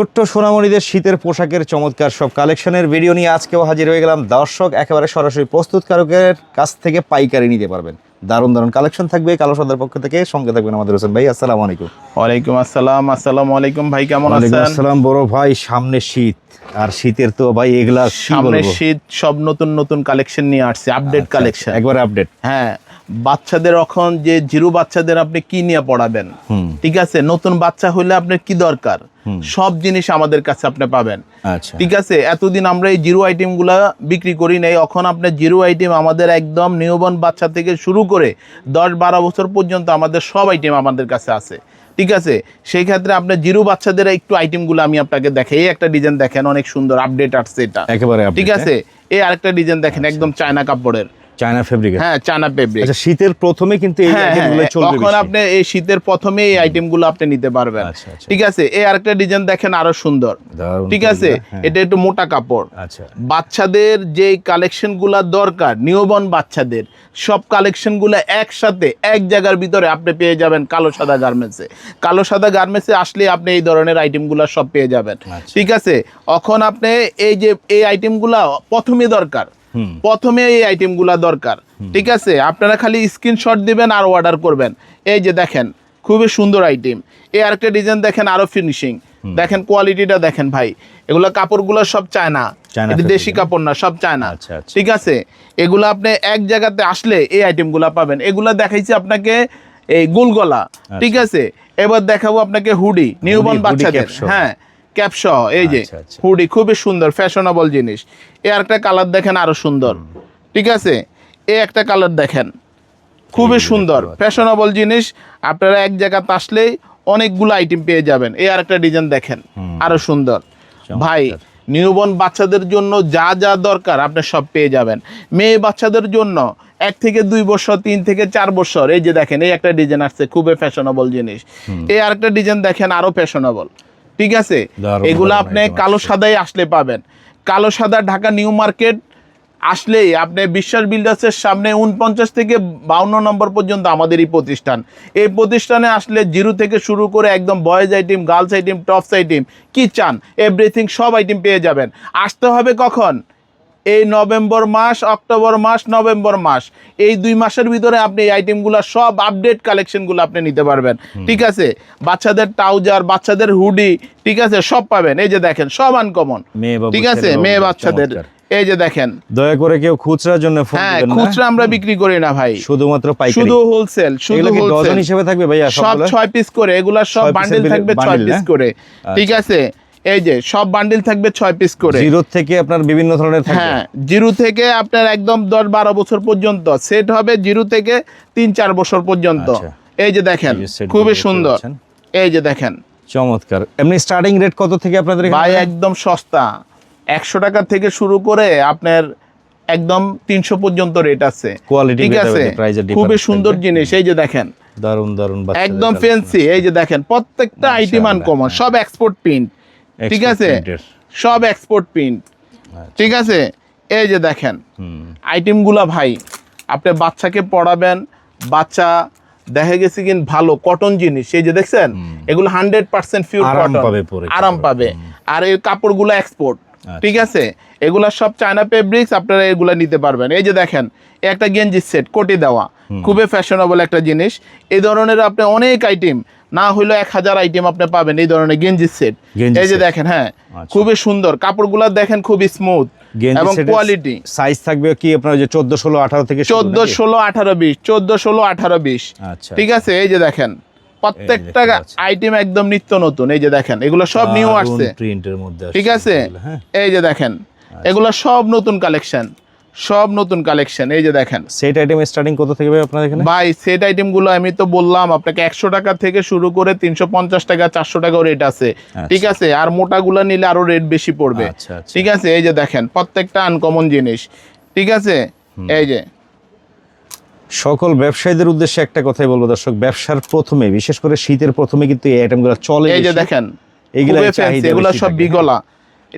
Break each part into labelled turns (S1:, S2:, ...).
S1: ছোট্ট সোনামণিদের শীতের পোশাকের চমৎকার সব কালেকশনের ভিডিও নিয়ে আজকেও হাজির হয়ে গেলাম। দর্শক একেবারে সরাসরি প্রস্তুতকারকের কাছ থেকে পাইকারি নিতে পারবেন। দারুণ দারুণ কালেকশন থাকবে কালো সদার পক্ষ থেকে। সঙ্গে থাকবেন আমাদের হোসেন ভাই। আসসালামু আলাইকুম।
S2: ওয়ালাইকুম আসসালাম। আসসালামু আলাইকুম ভাই কেমন আছেন?
S1: আসসালাম বড় ভাই সামনে শীত। আর শীতের তো ভাই এগুলা
S2: সামনে শীত সব নতুন নতুন কালেকশন নিয়ে আসছে আপডেট
S1: আচ্ছা,
S2: কালেকশন।
S1: একবার আপডেট।
S2: হ্যাঁ বাচ্চাদের এখন যে জিরো বাচ্চাদের আপনি কি নিয়ে পড়াবেন? ঠিক আছে নতুন বাচ্চা হইলে আপনার কি দরকার। সব জিনিস আমাদের কাছে আপনি পাবেন।
S1: আচ্ছা।
S2: ঠিক আছে? এতদিন আমরা এই জিরো আইটেমগুলা বিক্রি করি নাই। এখন আপনার জিরো আইটেম আমাদের একদম নিউবর্ন বাচ্চা থেকে শুরু করে দশ বারো বছর পর্যন্ত আমাদের সব আইটেম আমাদের কাছে আছে। ঠিক আছে? সেই ক্ষেত্রে আপনার জিরো বাচ্চাদের একটু আইটেমগুলো আমি আপনাকে দেখাই। এই একটা ডিজাইন দেখেন অনেক সুন্দর আপডেট আসছে এটা।
S1: একেবারে
S2: ঠিক আছে? এই আরেকটা ডিজাইন দেখেন একদম চায়না কাপড়ের।
S1: চায়না ফেব্রিক
S2: হ্যাঁ চায়না ফেব্রিক
S1: আচ্ছা শীতের প্রথমে কিন্তু এই
S2: হ্যাঁ
S1: আইটেমগুলো
S2: হ্যাঁ,
S1: চলবে
S2: তখন আপনি এই শীতের প্রথমে এই আইটেমগুলো আপনি নিতে পারবেন।
S1: আচ্ছা, আচ্ছা।
S2: ঠিক আছে এই আরেকটা ডিজাইন দেখেন আরও সুন্দর। ঠিক আছে
S1: হ্যাঁ।
S2: এটা একটু মোটা কাপড়।
S1: আচ্ছা।
S2: বাচ্চাদের যে কালেকশনগুলো দরকার নিউবর্ন বাচ্চাদের সব কালেকশনগুলো একসাথে এক জায়গার ভিতরে আপনি পেয়ে যাবেন কালো সাদা গার্মেন্টসে কালো সাদা গার্মেন্টসে আসলে আপনি এই ধরনের আইটেমগুলো সব পেয়ে যাবেন।
S1: আচ্ছা।
S2: ঠিক আছে এখন আপনি এই যে এই আইটেমগুলো প্রথমে দরকার। প্রথমে এই আইটেমগুলো দরকার। ঠিক আছে? আপনারা খালি স্ক্রিনশট দিবেন আর অর্ডার করবেন। এই যে দেখেন খুবই সুন্দর আইটেম এই আরেকটা ডিজাইন দেখেন আরও ফিনিশিং দেখেন কোয়ালিটিটা দেখেন ভাই। এগুলো কাপড়গুলো সব চায়না।
S1: চায়না
S2: এটা দেশি কাপড় না সব চায়না।
S1: আচ্ছা, আচ্ছা।
S2: ঠিক আছে? এগুলো আপনি এক জায়গাতে আসলে এই আইটেমগুলো পাবেন। এগুলো দেখাইছি আপনাকে এই গোলগলা। ঠিক আছে? এবার দেখাবো আপনাকে হুডি নিউবর্ন
S1: আচ্ছা।
S2: বাচ্চাদের। হ্যাঁ। ক্যাপ সহ এই যে
S1: আচ্ছা, আচ্ছা।
S2: হুডি খুবই সুন্দর ফ্যাশনেবল জিনিস। এই একটা কালার দেখেন আরও সুন্দর। ঠিক আছে? এই একটা কালার দেখেন খুবই সুন্দর। ফ্যাশনেবল জিনিস আপনারা এক জায়গাতে আসলেই অনেকগুলো আইটেম পেয়ে যাবেন। এই আরেকটা ডিজাইন দেখেন আরও সুন্দর। ভাই নিউবর্ন বাচ্চাদের জন্য যা যা দরকার আপনি সব পেয়ে যাবেন। মেয়ে বাচ্চাদের জন্য এক থেকে দুই বছর তিন থেকে চার বছর এই যে দেখেন এই একটা ডিজাইন আসছে খুবই ফ্যাশনেবল জিনিস। এই আরেকটা ডিজাইন দেখেন আরও ফ্যাশনেবল ঠিক আছে? এগুলো আপনি কালো। সাদাই আসলে পাবেন। কালো সাদা ঢাকা নিউ মার্কেট আসলেই আপনি বিশ্বাস বিল্ডার্সের সামনে উনপঞ্চাশ থেকে বাউন্ন নম্বর পর্যন্ত আমাদের এই প্রতিষ্ঠান। এই প্রতিষ্ঠানে আসলে জিরো থেকে শুরু করে একদম boys item girls item tops item কি চান এভরিথিং সব আইটেম পেয়ে যাবেন। আসতে হবে কখন? এই নভেম্বর মাস অক্টোবর মাস নভেম্বর মাস। এই দুই মাসের ভিতরে আপনি এই আইটেমগুলো সব আপডেট কালেকশনগুলো আপনি নিতে পারবেন। ঠিক আছে? বাচ্চাদের ট্রাউজার বাচ্চাদের হুডি ঠিক আছে? সব পাবেন। এই যে দেখেন সব আনকমন ঠিক আছে? মেয়ে বাচ্চাদের। এই যে দেখেন।
S1: দয়া করে কেউ খুচরার জন্য ফোন
S2: হ্যাঁ খুচরা আমরা বিক্রি করি না ভাই।
S1: শুধুমাত্র পাইকারি।
S2: শুধু হোলসেল শুধু হোলসেল
S1: হিসেবে থাকবে ভাইয়া
S2: সব ছয় পিস করে এগুলা সব বান্ডিল থাকবে ছয় পিস? করে। ঠিক আছে? এই যে সব বান্ডিল থাকবে ছয় পিস করে।
S1: জিরো থেকে আপনার বিভিন্ন ধরনের
S2: হ্যাঁ জিরো থেকে আপনার একদম দশ বারো বছর পর্যন্ত। সেট হবে জিরো থেকে তিন চার বছর পর্যন্ত।
S1: আচ্ছা।
S2: এই যে দেখেন খুবই সুন্দর। এই যে দেখেন।
S1: চমৎকার। এমনি স্টার্টিং রেট কত থেকে আপনাদের?
S2: ভাই একদম সস্তা। একশো টাকা থেকে শুরু করে আপনার একদম তিনশো পর্যন্ত রেট আছে।
S1: Quality
S2: ঠিক আছে? খুবই সুন্দর জিনিস। এই যে দেখেন।
S1: দারুণ দারুণ বাচ্চাদের
S2: একদম ফেন্সি এই যে দেখেন প্রত্যেকটা আইটেম
S1: মাশাআল্লাহ,
S2: আনকমন সব এক্সপোর্ট প্রিন্ট ঠিক আছে? সব এক্সপোর্ট প্রিন্ট
S1: আচ্ছা।
S2: ঠিক আছে? এই যে দেখেন আইটেমগুলা ভাই আপনি বাচ্চাকে পড়াবেন বাচ্চা দেখা গেছে কিন ভালো কটন জিনিস। এই যে দেখছেন? এগুলো হান্ড্রেড পার্সেন্ট পিওর
S1: আরাম
S2: কটন আরাম
S1: কাপড়।
S2: পাবে। আর এই কাপড়গুলো এক্সপোর্ট
S1: আচ্ছা।
S2: ঠিক আছে? এগুলা সব চায়না ফেব্রিক্স আপনারা এগুলা নিতে পারবেন। এই যে দেখেন একটা গেঞ্জি সেট কোটি দেওয়া। খুবই ফ্যাশনেবল একটা জিনিস। এই ধরনের আপনি অনেক আইটেম না হইল এক হাজার আইটেম আপনি পাবেন এই ধরনের গেঞ্জি সেট এই যে দেখেন হ্যাঁ
S1: আচ্ছা।
S2: খুবই সুন্দর। কাপড়গুলা দেখেন খুবই স্মুথ এবং কোয়ালিটি
S1: সাইজ থাকবে কি আপনার যে চোদ্দ ষোলো আঠারো থেকে
S2: চোদ্দ? ষোলো আঠারো বিশ চোদ্দ ষোলো আঠারো বিশ।
S1: আচ্ছা।
S2: ঠিক আছে? এই যে দেখেন প্রত্যেকটা আইটেম একদম নিত্য নতুন। এই যে দেখেন এগুলো সব নিউ আসছে।
S1: প্রিন্টের মধ্যে
S2: ঠিক আছে?
S1: হ্যাঁ।
S2: এই যে দেখেন এগুলো সব নতুন কালেকশন সব নতুন কালেকশন এই যে দেখেন।
S1: সেট আইটেম স্টার্টিং কত থেকে ভাই আপনার এখানে?
S2: ভাই সেট আইটেমগুলো আমি তো বললাম আপনাকে একশো টাকা থেকে শুরু করে তিনশো পঞ্চাশ টাকা চারশো টাকাও রেট আছে। ঠিক আছে? আর মোটাগুলো নিলে আরও রেট বেশি পড়বে।
S1: আচ্ছা, আচ্ছা।
S2: ঠিক আছে? এই যে দেখেন প্রত্যেকটা আনকমন জিনিস। ঠিক আছে? এই যে।
S1: সকল ব্যবসায়ীদের উদ্দেশ্যে একটা কথাই বলব দর্শক ব্যবসার প্রথমে বিশেষ করে শীতের প্রথমে কিন্তু এই আইটেমগুলো চলে
S2: এই যে দেখেন এগুলো সব বিগলা।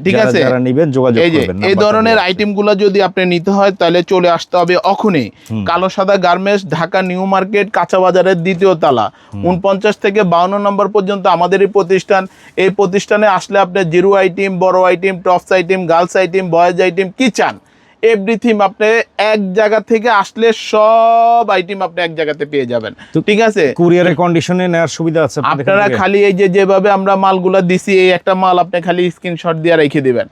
S2: ঠিক আছে?
S1: যারা নেবেন যোগাযোগ করবেন
S2: এই ধরনের। আইটেমগুলো যদি আপনি নিতে হয় তাহলে চলে আসতে হবে অখনই কালো সাদা গার্মেন্টস ঢাকা নিউ মার্কেট কাঁচা বাজারের দ্বিতীয় তালা। উনপঞ্চাশ থেকে বাউন্ন নম্বর পর্যন্ত আমাদের এই প্রতিষ্ঠান। এই প্রতিষ্ঠানে আসলে আপনি জিরো আইটেম বড় item tops item girls item boys item কি চান? এভরিথিং আপনি এক জায়গা থেকে আসলে সব আইটেম আপনি এক জায়গাতে পেয়ে যাবেন। ঠিক আছে?
S1: কুরিয়ারের কন্ডিশনে নেওয়ার সুবিধা আছে
S2: আপনারা খালি এই যে যেভাবে আমরা মালগুলা দিছি এই একটা মাল আপনি খালি স্ক্রিনশট দিয়ে রেখে দিবেন।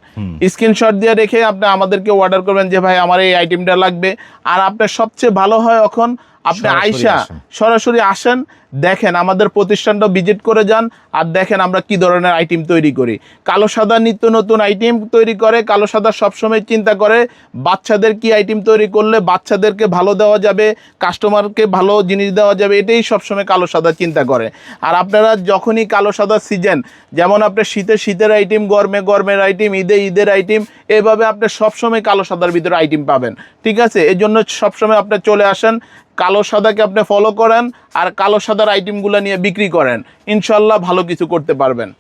S2: স্ক্রিনশট দিয়ে রেখে আপনি আমাদেরকে অর্ডার করবেন যে ভাই আমার এই আইটেমটা লাগবে। আর আপনার সবচেয়ে ভালো হয় এখন আপনি আইসা সরাসরি আসেন দেখেন আমাদের প্রতিষ্ঠানটা ভিজিট করে যান আর দেখেন আমরা কি ধরনের আইটেম তৈরি করি। কালো সাদা নিত্য নতুন আইটেম তৈরি করে কালো সাদা সবসময় চিন্তা করে বাচ্চাদের কি আইটেম তৈরি করলে বাচ্চাদেরকে ভালো দেওয়া যাবে কাস্টমারকে ভালো জিনিস দেওয়া যাবে এটাই সবসময় কালো সাদা চিন্তা করে। আর আপনারা যখনই কালো সাদা সিজন যেমন আপনার শীতে শীতের আইটেম গরমে গরমের আইটেম ঈদে ঈদের আইটেম এভাবে আপনি সবসময় কালো সাদার ভিতরে আইটেম পাবেন। ঠিক আছে? এই জন্য সবসময় আপনি চলে আসেন কালো সাদাকে আপনি ফলো করেন আর কালো সাদার আইটেমগুলো নিয়ে বিক্রি করেন। ইনশাল্লাহ ভালো কিছু করতে পারবেন।